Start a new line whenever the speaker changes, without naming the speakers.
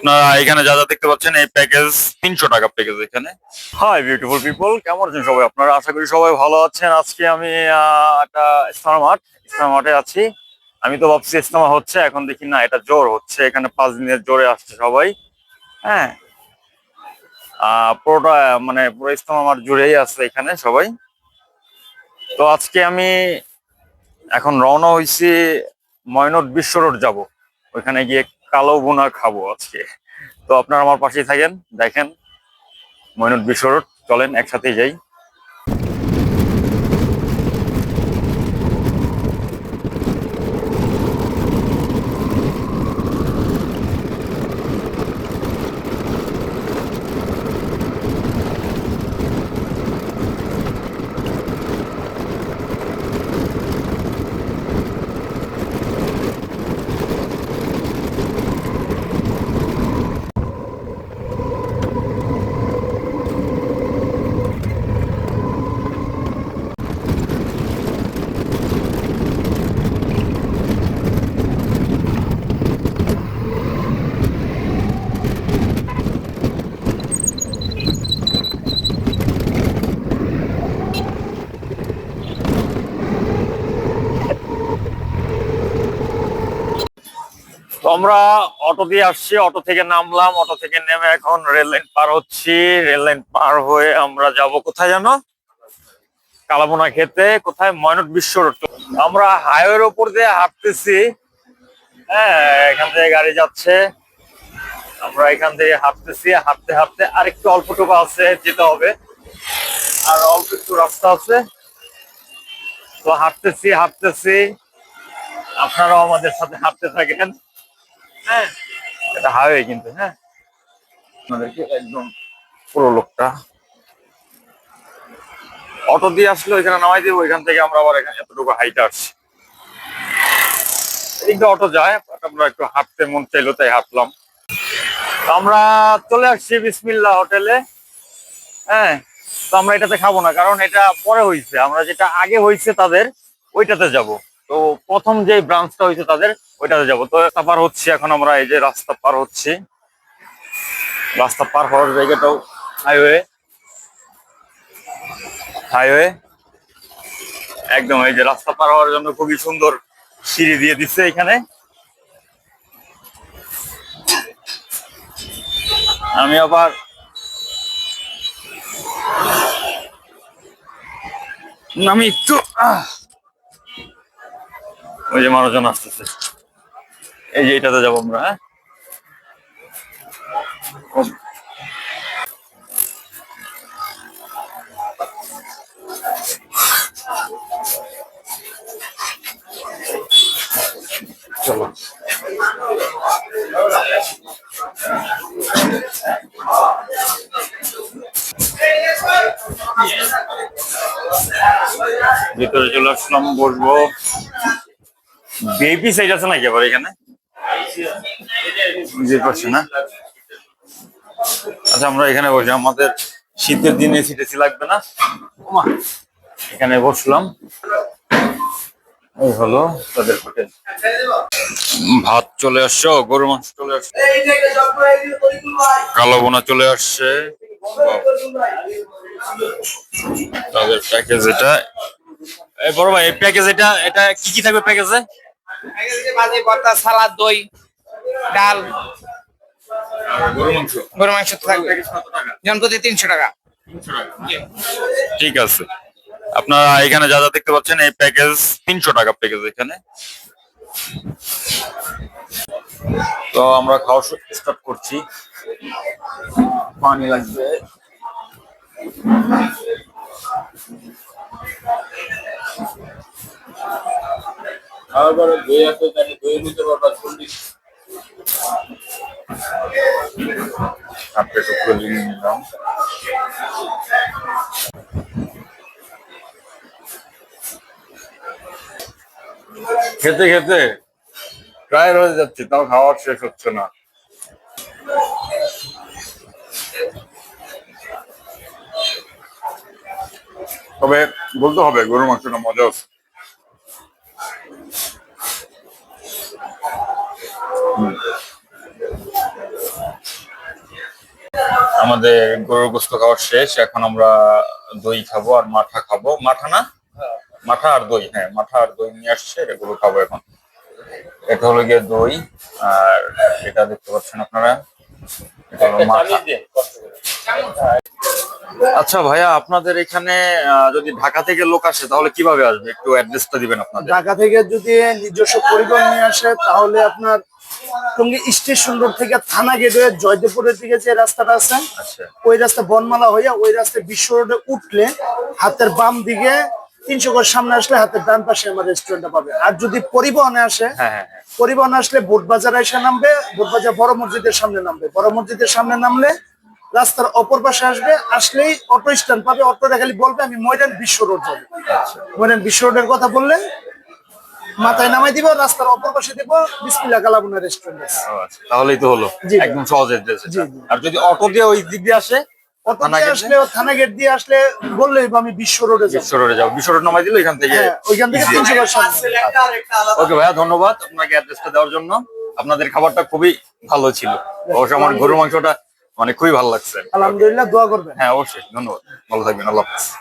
আপনারা এখানে যা যা দেখতে পাচ্ছেন এই প্যাকেজ তিনশো টাকা প্যাকেজ এখানে। হাই বিউটিফুল পিপল কেমন আছেন সবাই? আপনারা আশা করি সবাই ভালো আছেন। আজকে আমি একটা ইসলাম মাঠ ইসলাম মাঠে আছি। আমি তো ভাবছি ইসলামা হচ্ছে এখন দেখি না এটা জোর হচ্ছে এখানে পাঁচ দিনের জোরে আসছে সবাই। হ্যাঁ। আহ, পুরোটা মানে পুরো ইসলাম আমার জুড়েই আছে এখানে সবাই। তো আজকে আমি এখন রওনা হয়েছি ময়নট বিশ্ব রোড যাব। ওইখানে গিয়ে কালো বোনা খাব আজকে। তো আপনারা আমার পাশেই থাকেন, দেখেন ময়নুদ বিশ্বরোড, চলেন একসাথে যাই। আমরা অটো দিয়ে আসছি, অটো থেকে নামলাম, অটো থেকে নেমে এখন রেল লাইন পার হচ্ছি। রেল লাইন পার হয়ে আমরা যাব কোথায় জানো? কালাবোনা খেতে, কোথায়? ময়নট বিশ্ব রোড। আমরা হাইওয়ের ওপর দিয়ে হাঁটতেছি। হ্যাঁ এখান থেকে গাড়ি যাচ্ছে। আমরা এখান থেকে হাঁটতেছি, হাঁটতে হাঁটতে আর একটু অল্পটুকু আছে, যেতে হবে। আর অল্প একটু রাস্তা আছে। তো হাঁটতেছি হাঁটতেছি। আপনারাও আমাদের সাথে হাঁটতে থাকেন। হ্যাঁ। এটা হাইওয়ে কিন্তু হ্যাঁ। আপনাদেরকে একদম পুরো লোকটা। অটো দিয়ে আসলে ওইখানে নামাই দিব, ওইখান থেকে আমরা আবার এখানে এতটুকু হাইটে আসছি। এদিকে অটো যায় আমরা একটু হাঁটতে মন চাইলো, তাই হাঁটলাম। আমরা চলে আসছি বিসমিল্লা হোটেলে। হ্যাঁ তো আমরা এটাতে খাব না, কারণ এটা পরে হয়েছে আমরা যেটা আগে হয়েছে তাদের, ওইটাতে যাব। তো প্রথম যে ব্রাঞ্চটা হয়েছে তাদের ওইটাতে যাব। তো রাস্তা পার হচ্ছি এখন আমরা এই যে রাস্তা পার হচ্ছি। রাস্তা পার হওয়ার জায়গাটাও হাইওয়ে হাইওয়ে একদম এই যে রাস্তা পার হওয়ার জন্য খুবই সুন্দর সিঁড়ি দিয়ে দিচ্ছে এখানে। আমি আবার আমি একটু আহ, ওই যে মানুষজন আসতেছে। এই যে এটাতে যাব আমরা হ্যাঁ? চলো। ভিতরে চলে আসলাম বসবো। বেবি সাইজ আছে নাকি আবার এখানে? বুঝতে পারছি না। আচ্ছা আমরা এখানে বসি। আমাদের শীতের দিনে সিটেসি লাগবে না? এখানে বসলাম। এই হলো তাদের হোটেল। ভাত চলে আসছো গরু মাংস চলে আসছে। কালো বোনা চলে আসছে। তাদের প্যাকেজ এটা। এই বড় ভাই এই প্যাকেজ এটা এটা কি কি থাকবে প্যাকেজে
মাঝে ভর্তা সালাদ, দই, ডাল।
গরু মাংস
গরু মাংস থাকবে জনপ্রতি তিনশো টাকা।
ঠিক আছে। আপনারা এখানে যা যা দেখতে পাচ্ছেন, এই প্যাকেজ তিনশো টাকা প্যাকেজ এখানে। তো আমরা খাওয়া স্টার্ট করছি। পানি লাগবে।
তারপরে দই আছে, তাহলে দই নিতে পারবা চল্লিশ
নিলাম। খেতে খেতে। প্রায় হয়ে যাচ্ছে, তাও খাওয়ার শেষ হচ্ছে না। তবে বলতে হবে, গরুর মাংসটা মজা আছে আমাদের গরুর গোস্ত খাওয়া শেষ এখন আমরা দই খাব আর মাথা খাব। মাথা না? মাথা আর দই হ্যাঁ মাথা আর দই নিয়ে আসছে এটা গরু খাব এখন। এটা হলো গিয়ে দই আর এটা দেখতে পাচ্ছেন আপনারা। এটা হলো মাঠা। আচ্ছা ভাইয়া আপনাদের এখানে যদি ঢাকা থেকে লোক আসে তাহলে কীভাবে আসবে? একটু অ্যাড্রেসটা দিবেন আপনাদের।
ঢাকা থেকে যদি নিজস্ব পরিবহন নিয়ে আসে তাহলে আপনার টঙ্গী স্টেশন রোড থেকে থানা গেট হয়ে জয়দেবপুরের দিকে যে রাস্তাটা আছে
আচ্ছা।
ওই রাস্তা বনমালা হইয়া ওই রাস্তায় বিশ্ব রোডে উঠলে হাতের বাম দিকে তিনশো গজ সামনে আসলে হাতের ডান পাশে আমার রেস্টুরেন্টটা পাবে। আর যদি পরিবহনে আসে
হ্যাঁ হ্যাঁ হ্যাঁ।
পরিবহন আসলে বোটবাজার এসে নামবে বোটবাজার বড় মসজিদের সামনে নামবে। বড় মসজিদের সামনে নামলে রাস্তার অপর পাশে আসবে আসলেই অটো স্ট্যান্ড পাবে। অটোটা খালি বলবে আমি ময়দান বিশ্ব রোড যাব। ময়দান বিশ্ব রোডের কথা বললে মাথায় নামাই দিব রাস্তার অপর পাশে দিব বিসমিল্লা কালাবুনা রেস্টুরেন্ট আছে।
আচ্ছা, তাহলেই তো হলো। একদম সহজ। আর যদি অটো দিয়ে ওই দিক দিয়ে আসে
অটো
থানা
দিয়ে আসলে থানা গেট দিয়ে আসলে বললেই আমি বিশ্ব রোডে
বিশ্ব রোডে যাব। বিশ্ব রোড নামাই দিলে এখান থেকে
হ্যাঁ ওইখান থেকে তিনশো সামনে
ওকে ভাইয়া ধন্যবাদ আপনাকে অ্যাড্রেসটা দেওয়ার জন্য। আপনাদের খাবারটা খুবই ভালো ছিল। অবশ্য আমার গরুর মাংসটা মানে খুবই ভালো লাগছে।
আলহামদুলিল্লাহ দোয়া করবেন।
হ্যাঁ অবশ্যই। ধন্যবাদ। ভালো থাকবেন। আল্লাহ হাফেজ।